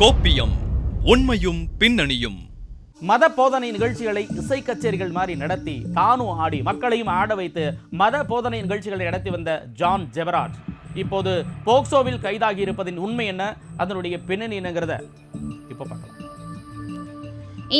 கோப்பியம் உண்மையும் பின்னணியும். மத போதனை நிகழ்ச்சிகளை இசை கச்சேரிகள் மாதிரி நடத்தி தானும் ஆடி மக்களையும் ஆட வைத்து மத போதனை நிகழ்ச்சிகளை நடத்தி வந்த ஜான் ஜெபராஜ். இப்போது போக்சோவில் கைதாகி இருப்பதின் உண்மை என்ன? அதனுடைய பின்னணி என்னங்கிறத இப்போ பார்க்கலாம்.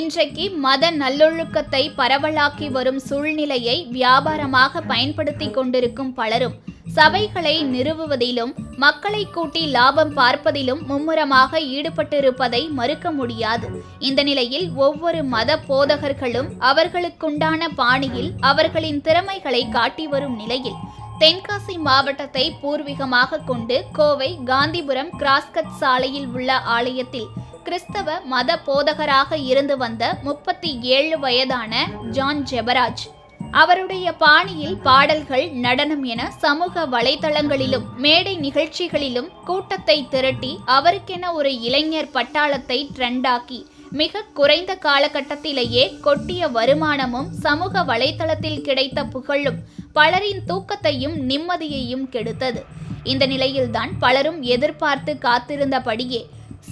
இன்றைக்கு மத நல்லொழுக்கத்தை பரவலாக்கி வரும் சூழ்நிலையை வியாபாரமாக பயன்படுத்தி கொண்டிருக்கும் பலரும் சபைகளை நிறுவுவதிலும் மக்களை கூட்டி லாபம் பார்ப்பதிலும் மும்முரமாக ஈடுபட்டிருப்பதை மறுக்க முடியாது. இந்த நிலையில் ஒவ்வொரு மத போதகர்களும் அவர்களுக்குண்டான பாணியில் அவர்களின் திறமைகளை காட்டி வரும் நிலையில் தென்காசி மாவட்டத்தை பூர்வீகமாக கொண்டு கோவை காந்திபுரம் கிராஸ்கட் சாலையில் உள்ள ஆலயத்தில் கிறிஸ்தவ மத போதகராக இருந்து வந்த முப்பத்தி ஏழு வயதான ஜான் ஜெபராஜ் அவருடைய பாணியில் பாடல்கள் நடனம் என சமூக வலைதளங்களிலும் மேடை நிகழ்ச்சிகளிலும் கூட்டத்தை திரட்டி அவருக்கென ஒரு இளைஞர் பட்டாளத்தை ட்ரெண்டாக்கி மிக குறைந்த காலகட்டத்திலேயே கொட்டிய வருமானமும் சமூக வலைதளத்தில் கிடைத்த புகழும் பலரின் தூக்கத்தையும் நிம்மதியையும் கெடுத்தது. இந்த நிலையில்தான் பலரும் எதிர்பார்த்து காத்திருந்தபடியே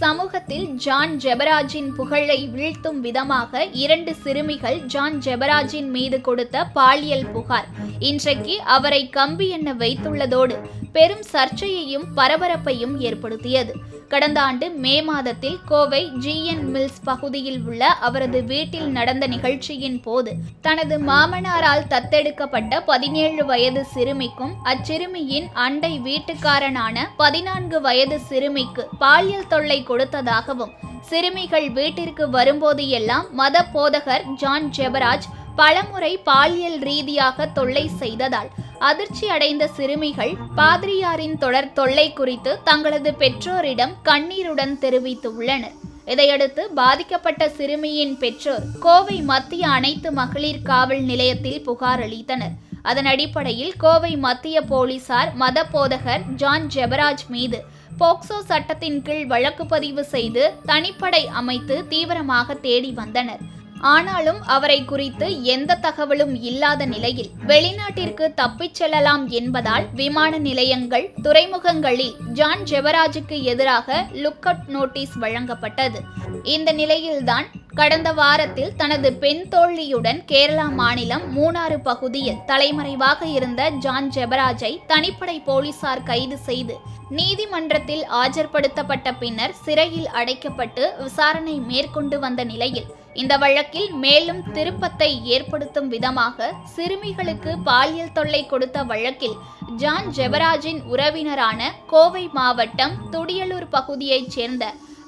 சமூகத்தில் ஜான் ஜெபராஜின் புகழை வீழ்த்தும் விதமாக இரண்டு சிறுமிகள் ஜான் ஜெபராஜின் மீது கொடுத்த பாலியல் புகார். இன்றைக்கு அவரை கம்பி எண்ண வைத்துள்ளதோடு பெரும் சர்ச்சையையும் பரபரப்பையும் ஏற்படுத்தியது. கடந்த ஆண்டு மே மாதத்தில் கோவை ஜிஎன் மில்ஸ் பகுதியில் உள்ள அவரது வீட்டில் நடந்த நிகழ்ச்சியின் போது தனது மாமனாரால் தத்தெடுக்கப்பட்ட பதினேழு வயது சிறுமிக்கும் அச்சிறுமியின் அண்டை வீட்டுக்காரனான பதினான்கு வயது சிறுமிக்கு பாலியல் தொல்லை கொடுத்ததாகவும் சிறுமிகள் வீட்டிற்கு வரும்போது எல்லாம் மத போதகர் ஜான் ஜெபராஜ் பலமுறை பாலியல் ரீதியாக தொல்லை செய்ததால் அதிர்ச்சி அடைந்த சிறுமிகள் பாதிரியாரின் தொடர் தொல்லை குறித்து தங்களது பெற்றோரிடம் கண்ணீருடன் தெரிவித்துள்ளனர். இதையடுத்து பாதிக்கப்பட்ட சிறுமியின் பெற்றோர் கோவை மத்திய அனைத்து மகளிர் காவல் நிலையத்தில் புகார் அளித்தனர். அதன் அடிப்படையில் கோவை மத்திய போலீசார் மத போதகர் ஜான் ஜெபராஜ் மீது போக்சோ சட்டத்தின் கீழ் வழக்கு பதிவு செய்து தனிப்படை அமைத்து தீவிரமாக தேடி வந்தனர். ஆனாலும் அவரை குறித்து எந்த தகவலும் இல்லாத நிலையில் வெளிநாட்டிற்கு தப்பிச் செல்லலாம் என்பதால் விமான நிலையங்கள் துறைமுகங்களில் ஜான் ஜெவராஜுக்கு எதிராக லுக் அவுட் நோட்டீஸ் வழங்கப்பட்டது. இந்த நிலையில்தான் கடந்த வாரத்தில் தனது பெண் தோழியுடன் கேரளா மாநிலம் மூணாறு பகுதியில் தலைமறைவாக இருந்த ஜான் ஜெபராஜை தனிப்படை போலீசார் கைது செய்து நீதிமன்றத்தில் ஆஜர்படுத்தப்பட்ட பின்னர் சிறையில் அடைக்கப்பட்டு விசாரணை மேற்கொண்டு வந்த நிலையில் இந்த வழக்கில் மேலும் திருப்பத்தை ஏற்படுத்தும் விதமாக சிறுமிகளுக்கு பாலியல் தொல்லை கொடுத்த வழக்கில் ஜான் ஜெபராஜின் உறவினரான கோவை மாவட்டம் துடியலூர் பகுதியைச் சேர்ந்த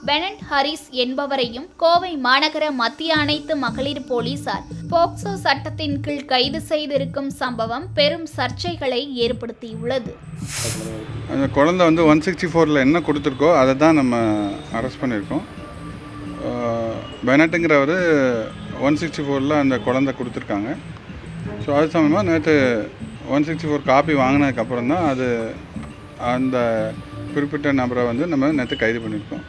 பெனட் ஹரிஸ் என்பவரையும் கோவை மாநகர மத்திய அனைத்து மகளிர் போலீசார் போக்சோ சட்டத்தின் கீழ் கைது செய்திருக்கும் சம்பவம் பெரும் சர்ச்சைகளை ஏற்படுத்தியுள்ளது. அந்த குழந்தை வந்து ஒன் சிக்ஸ்டி ஃபோரில் என்ன கொடுத்துருக்கோ அதை தான் நம்ம அரெஸ்ட் பண்ணியிருக்கோம். பெனட்டுங்கிறவர் ஒன் சிக்ஸ்டி ஃபோரில் அந்த குழந்தை கொடுத்துருக்காங்க. ஸோ அது சமயமாக நேற்று ஒன் சிக்ஸ்டி ஃபோர் காப்பி வாங்கினதுக்கப்புறம் தான் அது அந்த குறிப்பிட்ட நபரை வந்து நம்ம நேற்று கைது பண்ணியிருக்கோம்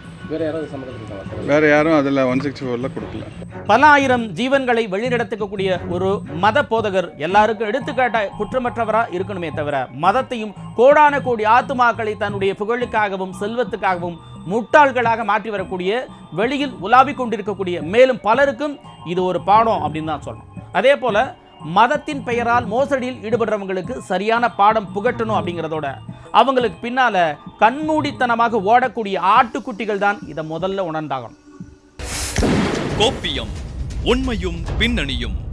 வேற யாரும் அதில் ஒன் சிக்ஸ்டி ஃபோரில் கொடுக்கல. பல ஆயிரம் ஜீவன்களை வழிநடத்தக்கூடிய ஒரு மத போதகர் எல்லாருக்கும் எடுத்துக்காட்ட குற்றமற்றவரா இருக்கணுமே தவிர மதத்தையும் கோடான கோடி ஆத்துமாக்களை தன்னுடைய புகழுக்காகவும் செல்வத்துக்காகவும் முட்டாள்களாக மாற்றி வரக்கூடிய வெளியில் உலாவிக் கொண்டிருக்கக்கூடிய மேலும் பலருக்கும் இது ஒரு பாடம் அப்படின்னு தான் சொல்லணும். அதே போல மதத்தின் பெயரால் மோசடியில் ஈடுபடுறவங்களுக்கு சரியான பாடம் புகட்டணும் அப்படிங்கிறதோட அவங்களுக்கு பின்னால் கண்மூடித்தனமாக ஓடக்கூடிய ஆட்டுக்குட்டிகள் தான் இதை முதல்ல உணர்ந்தாகணும். கோப்பியம் உண்மையும் பின்னணியும்.